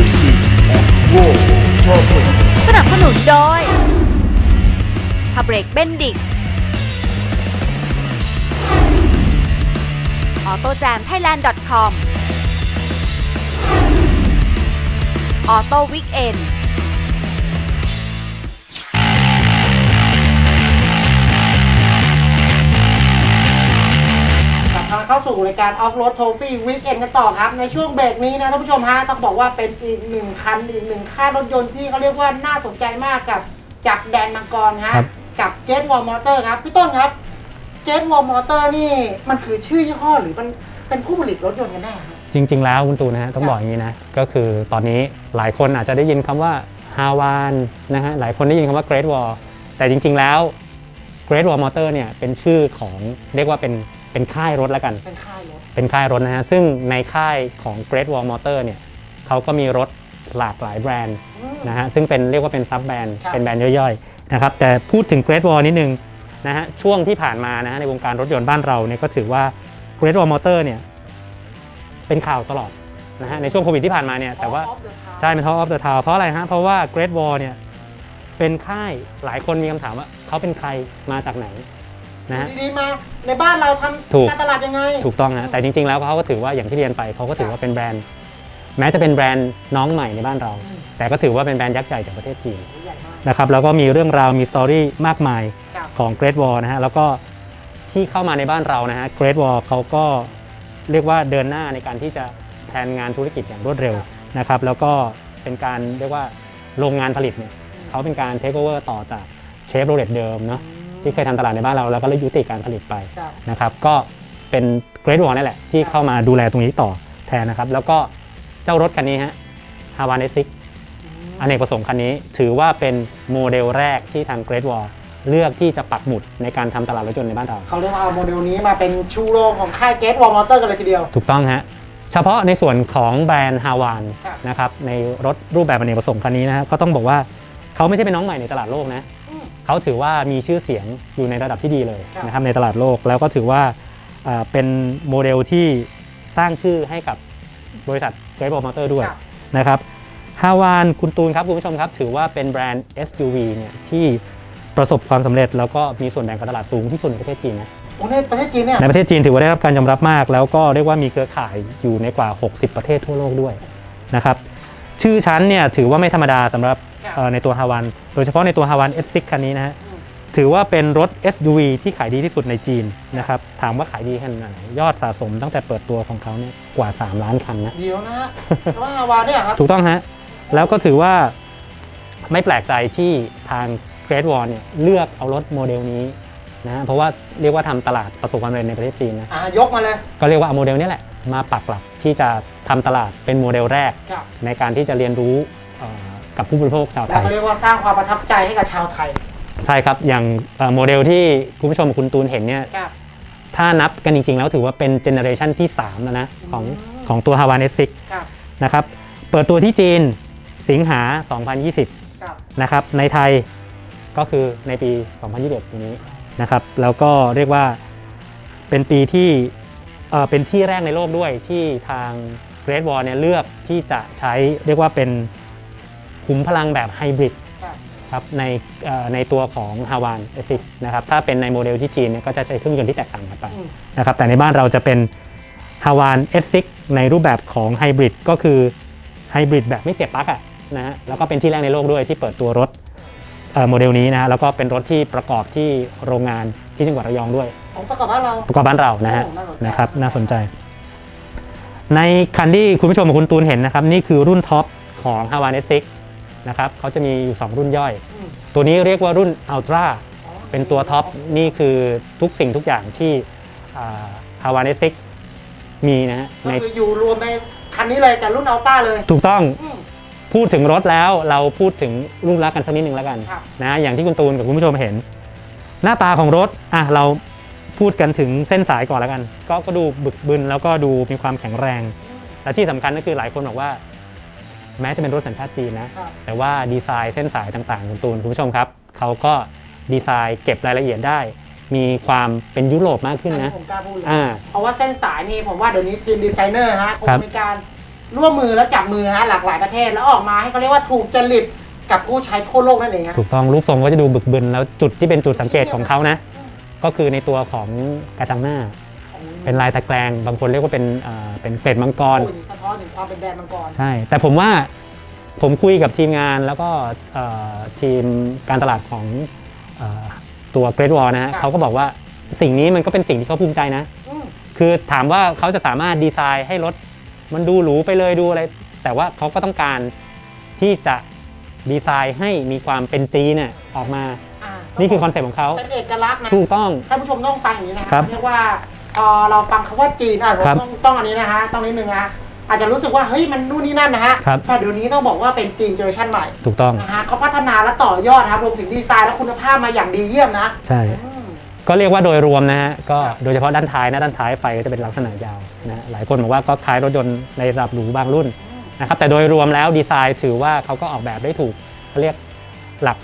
new season of War Topic สนับสนุนโดยพาเบรกเบนดิกออโต้แจมไทยแลนด์ .com ออโต้วิกเอน มาเข้าสู่รายการ Off Road Trophy Weekend กันต่อครับ ในช่วงเบรกนี้นะท่านผู้ชมฮะต้องบอกว่าเป็นอีกหนึ่งคันอีกหนึ่งค่ายรถยนต์ที่เขาเรียกว่าน่าสนใจมากกับจากแดนมังกรฮะครับ กับเจ t วอลมอเตอร์ครับ พี่ต้นครับเจ t วอลมอเตอร์นี่มันคือชื่อยี่ห้อหรือมันเป็นผู้ผลิตรถยนต์กันแน่ครับ จริง ๆ แล้วคุณตูนนะฮะต้องครับบอกอย่างนี้นะก็คือตอนนี้หลายคนอาจจะได้ยินคำว่าฮาวานนะฮะหลายคนได้ยินคำว่า Great Wall แต่จริง ๆ แล้ว Great Wall Motor เนี่ยเป็นชื่อของเรียกว่าเป็นเป็นค่ายรถแล้วกัน เป็นค่ายรถ เป็นค่ายรถนะฮะ ซึ่งในค่ายของ Great Wall Motor เนี่ยเขาก็มีรถหลากหลายแบรนด์อืม นะฮะ ซึ่งเป็นเรียกว่าเป็นซับแบรนด์ ครับ เป็นแบรนด์ย่อยๆนะครับ แต่พูดถึง Great Wall นิดนึงนะฮะ ช่วงที่ผ่านมานะฮะในวงการรถยนต์บ้านเราเนี่ยก็ถือว่า Great Wall Motor เนี่ยเป็นข่าวตลอดนะฮะในช่วงโควิดที่ผ่านมาเนี่ยแต่ว่า Top of the Town ใช่เป็น Top of the Town เพราะอะไรฮะ เพราะว่า Great Wall เนี่ย เป็นค่ายหลายคนมีคำถามว่าเขาเป็นใครมาจากไหนนะฮะ ดีๆมาในบ้านเราทถูกำการตลาดยังไง ถูกต้องฮะแต่จริงๆ แล้วเขาก็ถือว่าอย่างที่เรียนไปเขาก็ถือว่าเป็นแบรนด์ แม้จะเป็นแบรนด์น้องใหม่ในบ้านเรา อืม แต่ก็ถือว่าเป็นแบรนด์ยักษ์ใหญ่จากประเทศจีนใหญ่มากนะครับแล้วก็มีเรื่องราวมีสตอรี่มากมายครับของ Great Wall นะฮะแล้วก็ที่เข้ามาในบ้านเรานะฮะ Great Wall เขาก็เรียกว่าเดินหน้าในการที่จะแทนงานธุรกิจอย่างรวดเร็วนะครับแล้วก็เป็นการเรียกว่าโรงงานผลิตเนี่ย เขาเป็นการเทคโอเวอร์ต่อจากเชฟโรเลตเดิมเนาะที่เคยทำตลาดในบ้านเราแล้วก็ยุติการผลิตไปครับ นะครับก็เป็นเกรดวอลนี่แหละที่เข้ามาดูแลตรงนี้ต่อแทนนะครับ แล้วก็เจ้ารถคันนี้ฮะฮาวานเอซิกอเนกประสงค์คันนี้ถือว่าเป็นโมเดลแรกที่ทางเกรดวอลเลือกที่จะปักหมุดในการทำตลาดรถยนต์ในบ้านเรา เขาเรียกว่าเอาโมเดลนี้มาเป็นชูโรงของค่ายเจ t วอลมอเตอร์กันเลยทีเดียว ถูกต้องฮะ เฉพาะในส่วนของแบรนด์ฮาวานครับ นะครับในรถรูปแบบอเนกประสงค์คันนี้นะฮะก็ต้องบอกว่า เขาไม่ใช่เป็นน้องใหม่ในตลาดโลกนะอืม เขาถือว่ามีชื่อเสียงอยู่ในระดับที่ดีเลยครับ นะครับในตลาดโลกแล้วก็ถือว่าอ่าเป็นโมเดลที่สร้างชื่อให้กับบริษัท Great Wall Motor ด้วย ครับ นะครับฮาวานคุณตูนครับ คุณผู้ชมครับ ถือว่าเป็นแบรนด์ SUV เนี่ยที่ประสบความสำเร็จ แล้วก็มีส่วนแบ่งการตลาดสูงที่สุดในประเทศจีนนะโอ้ในประเทศจีนเนี่ย ในประเทศจีนถือว่าได้รับการยอมรับมาก แล้วก็เรียกว่ามีเครือข่ายอยู่ในกว่า 60 ประเทศทั่วโลกด้วยนะครับชื่อชั้นเนี่ยถือว่าไม่ธรรมดาสำหรับครับเอ่อ ในตัวฮาวานโดยเฉพาะในตัวฮาวาน S6 คันนี้นะฮะอืมถือว่าเป็นรถ SUV ที่ขายดีที่สุดในจีนนะครับถามว่าขายดีขนาดไหนยอดสะสมตั้งแต่เปิดตัวของเขาเนี่ยกว่า 3 ล้านคันนะเดียวนะฮะแต่ว่าฮาวาเนี่ยครับถูกต้องฮะแล้วก็ถือว่าไม่แปลกใจที่ทาง Great Wall เนี่ยเลือกเอารถโมเดลนี้นะฮะเพราะว่าเรียกว่าทำตลาดประสบความสำเร็จในประเทศจีนนะอ่ายกมาเลย ก็เรียกว่าเอาโมเดลนี้แหละมาปักหลักที่จะทำตลาดเป็นโมเดลแรกครับในการที่จะเรียนรู้เอ่อ กับผู้บริโภคชาวไทแล้วย ก็เรียกว่าสร้างความประทับใจให้กับชาวไทยใช่ครับ อย่างเอ่อโมเดลที่คุณผู้ชมกับคุณตูนเห็นเนี่ย ครับ ถ้านับกันจริง ๆ แล้วถือว่าเป็นเจเนอเรชันที่ 3 แล้วนะ ของอืม ของตัว h a v a n S6 ครับนะครับ เปิดตัวที่จีนสิงหา 2020 ครับนะครับ ในไทยก็คือในปี 2021ปีนี้นะครับ แล้วก็เรียกว่าเป็นปีที่เอ่อเป็นที่แรกในโลกด้วยที่ทาง Great Wall เนี่ยเลือกที่จะใช้เรียกว่าเป็น ขุมพลังแบบไฮบริดครับครับในเอ่อในตัวของ h a v a n S6 นะครับถ้าเป็นในโมเดลที่จีนเนี่ยก็จะใช้เครื่องยนต์ที่แตกต่างกันไปอืมนะครับแต่ในบ้านเราจะเป็น h a v a n S6 ในรูปแบบของไฮบริดก็คือไฮบริดแบบไม่เสียบปลั๊กอะนะฮะแล้วก็เป็นที่แรกในโลกด้วยที่เปิดตัวรถเอ่อโมเดลนี้นะฮะแล้วก็เป็นรถที่ประกอบที่โรงงานที่จังหวัดระยองด้วยของประกอบบ้านเราประกอบบ้านเรานะฮะโอ้น่าสนใจนะครับน่าสนใจ ในคันที่คุณผู้ชมกับคุณตูนเห็นนะครับ นี่คือรุ่นท็อปของ h a v a n S6 นะครับเขาจะมีอยู่ 2 รุ่นย่อยอืมตัวนี้เรียกว่ารุ่น Ultra อ๋อเป็นตัวท็อปนี่คือทุกสิ่งทุกอย่างที่ฮาวานเอซิกมีนะฮะก็ในคืออยู่รวมในคันนี้เลยแต่รุ่นอัลต้าเลย ถูกต้องอืม พูดถึงรถแล้วเราพูดถึงรุ่นรักกันสักนิดหนึ่งแล้วกันครับ นะอย่างที่คุณตูนกับคุณผู้ชมเห็น หน้าตาของรถอะเราพูดกันถึงเส้นสายก่อนแล้วกัน ก็ก็ดูบึกบึนแล้วก็ดูมีความแข็งแรง และที่สำคัญก็คือหลายคนบอกว่า แม้จะเป็นรถสัญชาติจีนนะครับแต่ว่าดีไซน์เส้นสายต่างๆคุณตูนคุณผู้ชมครับเขาก็ดีไซน์เก็บรายละเอียดได้ มีความเป็นยุโรปมากขึ้นอันนะนี้ผมกล้าพูดเลยอ่า เพราะว่าเส้นสายนี่ผมว่าเดี๋ยวนี้ทีมดีไซเนอร์ฮะคงครับมีการร่วมมือและจับมือฮะหลากหลายประเทศแล้วออกมาให้เขาเรียกว่าถูกจริตกับผู้ใช้ทั่วโลกนั่นเองฮะ ถูกต้องรูปทรงก็จะดูบึกบึนแล้วจุดที่เป็นจุดสังเกตของเขานะ ก็คือในตัวของกระจังหน้า เป็นลายตะแกรงบางคนเรียกว่าเป็นเอ่อเป็นเกล็ดมังกรโอ้ยสะท้อนถึงความเป็นแบรนด์มังกร ใช่ แต่ผมว่าผมคุยกับทีมงานแล้วก็เอ่อทีมการตลาดของเออตัว Great Wall นะฮะเขาก็บอกว่าสิ่งนี้มันก็เป็นสิ่งที่เขาภูมิใจนะ อืมคือถามว่าเขาจะสามารถดีไซน์ให้รถมันดูหรูไปเลยดูอะไร แต่ว่าเขาก็ต้องการที่จะดีไซน์ให้มีความเป็นจีนเนี่ยออกมา อ่านี่คือคอนเซ็ปต์ของเขา เป็นเอกลักษณ์นะ ถูกต้อง ท่านผู้ชมต้องฟังอย่างนี้นะครัฮะบเรียกว่า พอเราฟังคำว่าจีนอะผมครับต้องต้องอันนี้นะฮะต้องนิดนึงนะฮะอาจจะรู้สึกว่าเฮ้ยมันนู่นนี่นั่นนะฮะครับ แต่เดี๋ยวนี้ต้องบอกว่าเป็นจีนเจเนอเรชันใหม่ถูกต้องนะฮะเขาพัฒนาและต่อยอดนะครับรวมถึงดีไซน์และคุณภาพมาอย่างดีเยี่ยมนะใช่ อืม ก็เรียกว่าโดยรวมนะฮะก็โดยเฉพาะด้านท้ายนะด้านท้ายไฟก็จะเป็นลักษณะยาวนะฮะหลายคนบอกว่าก็คล้ายรถยนต์ในระดับหรูบางรุ่นนะครับแต่โดยรวมแล้วดีไซน์ถือว่าเขาก็ออกแบบได้ถูกเขาเรียกหลัก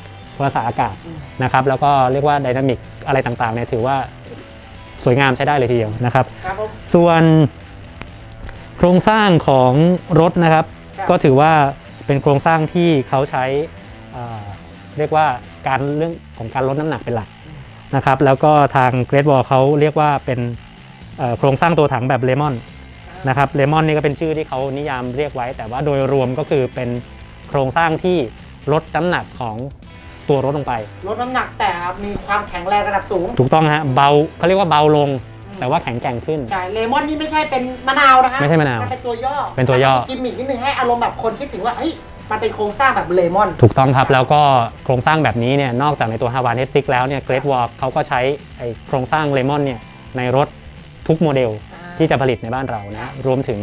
ภาษาอากาศนะครับแล้วก็เรียกว่าไดนามิกอะไรต่างๆเนี่ยถือว่า สวยงามใช้ได้เลยทีเดียวนะครับ ครับผม ส่วนโครงสร้างของรถนะครับ ครับ ก็ถือว่าเป็นโครงสร้างที่เขาใช้เอ่อเรียกว่าการเรื่องของการลดน้ำหนักเป็นหลักนะครับ แล้วก็ทาง Great Wall เขาเรียกว่าเป็นเอ่อโครงสร้างตัวถังแบบเลมอนนะครับเลมอนนี่ก็เป็นชื่อที่เขานิยามเรียกไว้ แต่ว่าโดยรวมก็คือเป็นโครงสร้างที่ลดน้ำหนักของ ตัวรถลงไป ลดน้ำหนักแต่มีความแข็งแรงระดับสูง ถูกต้องฮะเบาเขาเรียกว่าเบาลง แต่ว่าแข็งแกร่งขึ้น ใช่เลมอนนี่ไม่ใช่เป็นมะนาวนะฮะไม่ใช่มะนาวมันเป็นตัวย่อเป็นตัวย่อ มักิมมิกนิดนึงให้อารมณ์แบบคนคิดถึงว่าเฮ้ยมันเป็นโครงสร้างแบบเลมอน ถูกต้องครับแล้วก็โครงสร้างแบบนี้เนี่ยนอกจากในตัว h a v a n S6 แล้วเนี่ย Great Wall เขาก็ใช้ไอ้โครงสร้างเลมอนเนี่ยในรถทุกโมเดลที่จะผลิตในบ้านเรานะรวมถึง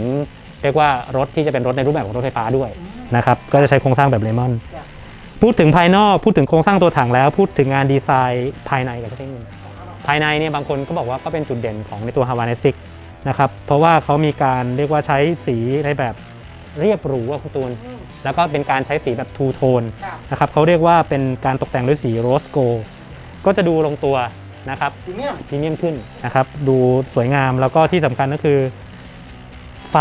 เรียกว่ารถที่จะเป็นรถในรูปแบบของรถไฟฟ้าด้วยนะครับก็จะใช้โครงสร้างแบบเลมอนครับ พูดถึงภายนอกพูดถึงโครงสร้างตัวถังแล้ว พูดถึงงานดีไซน์ภายในกับสักนิดนึงภายในเนี่ยบางคนก็บอกว่าก็เป็นจุดเด่นของในตัว h a v a n S6 นะครับเพราะว่าเขามีการเรียกว่าใช้สีในแบบเรียบหรูอะคุณตูนอืมแล้วก็เป็นการใช้สีแบบทูโทนครับนะครับเขาเรียกว่าเป็นการตกแต่งด้วยสีโรสโกก็จะดูลงตัวนะครับพรีเมียมพรีเมียมขึ้นนะครับ ดูสวยงามแล้วก็ที่สำคัญก็คือ ไฟ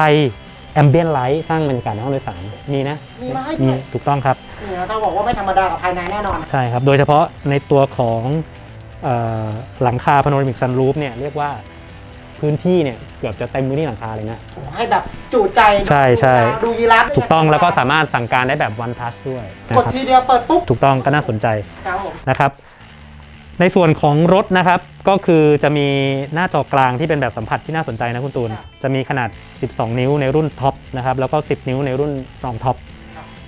แอมเบียนไลท์สร้างบรรยากาศในห้องโดยสารมีนะมีมาให้มีด้วยถูกต้องครับนี่นะต้องบอกว่าไม่ธรรมดากับภายในแน่นอน ใช่ครับ โดยเฉพาะในตัวของเออหลังคาพาโนรามิกซันรูฟเนี่ยเรียกว่าพื้นที่เนี่ยเกือบจะเต็มพื้นที่หลังคาเลยนะโอ้ให้แบบจุใจใช่ใช่ดูยีราฟด้วยถูกต้องแล้วก็สามารถสั่งการได้แบบวันทัชด้วยนะกดครับทีเดียวเปิดปุ๊บ ถูกต้องก็น่าสนใจครับผมนะครับ ในส่วนของรถนะครับ ก็คือจะมีหน้าจอกลางที่เป็นแบบสัมผัสที่น่าสนใจนะคุณตูน จะมีขนาด 12 นิ้วในรุ่นท็อปนะครับ แล้วก็ 10 นิ้วในรุ่นรองท็อป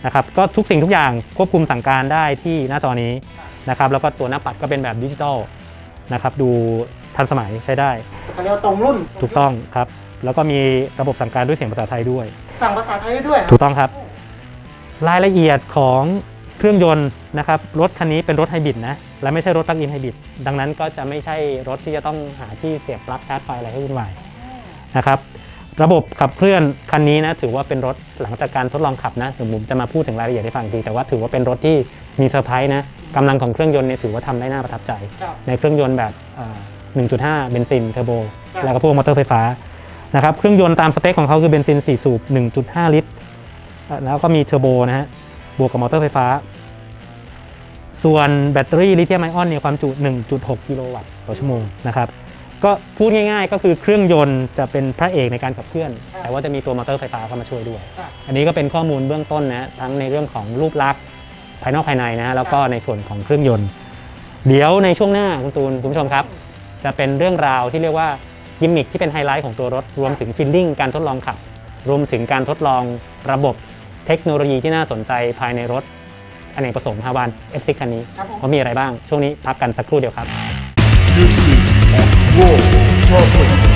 นะครับ ก็ทุกสิ่งทุกอย่างควบคุมสั่งการได้ที่หน้าจอนี้นะครับ แล้วก็ตัวหน้าปัดก็เป็นแบบดิจิตอลนะครับ ดูทันสมัยใช้ได้เขาเรียกว่าตรงรุ่นถูกต้องครับ แล้วก็มีระบบสั่งการด้วยเสียงภาษาไทยด้วย สั่งภาษาไทยได้ด้วย ถูกต้องครับ รายละเอียดของ เครื่องยนต์นะครับรถคันนี้เป็นรถไฮบริดนะและไม่ใช่รถปลั๊กอินไฮบริดดังนั้นก็จะไม่ใช่รถที่จะต้องหาที่เสียบปลั๊กชาร์จไฟอะไรให้วุ่นวายนะครับระบบขับเคลื่อนคันนี้นะถือว่าเป็นรถหลังจากการทดลองขับนะสมมติจะมาพูดถึงรายละเอียดให้ฟังอีกทีแต่ว่าถือว่าเป็นรถที่มีเซอร์ไพรส์นะกำลังของเครื่องยนต์เนี่ยถือว่าทำได้น่าประทับใจครับในเครื่องยนต์แบบเอ่อ1.5 เบนซินเทอร์โบครับแล้วก็พวกมอเตอร์ไฟฟ้านะครับเครื่องยนต์ตามสเปคของเขาคือเบนซิน 4 สูบ 1.5 ลิตรเอ่อแล้วก็มีเทอร์โบนะฮะ บวกกับมอเตอร์ไฟฟ้า ส่วนแบตเตอรี่ลิเธียมไอออนเนี่ยความจุ 1.6 กิโลวัตต์ต่อชั่วโมงนะครับก็พูดง่ายๆ ก็คือเครื่องยนต์จะเป็นพระเอกในการขับเคลื่อน แต่ว่าจะมีตัวมอเตอร์ไฟฟ้าเข้ามาช่วยด้วยครับอันนี้ก็เป็นข้อมูลเบื้องต้นนะทั้งในเรื่องของรูปลักษณ์ภายนอกภายในนะฮะแล้วก็ในส่วนของเครื่องยนต์ เดี๋ยวในช่วงหน้าคุณตูนคุณผู้ชมครับ จะเป็นเรื่องราวที่เรียกว่ากิมมิคที่เป็นไฮไลท์ของตัวรถ รวมถึงฟิลลิ่งการทดลองขับ รวมถึงการทดลองระบบ เทคโนโลยีที่น่าสนใจภายในรถอเนกประสงค์ฮาวาน F6 คันนี้ครับผม ว่ามีอะไรบ้าง ช่วงนี้พักกันสักครู่เดียวครับ This is Off-Road Topic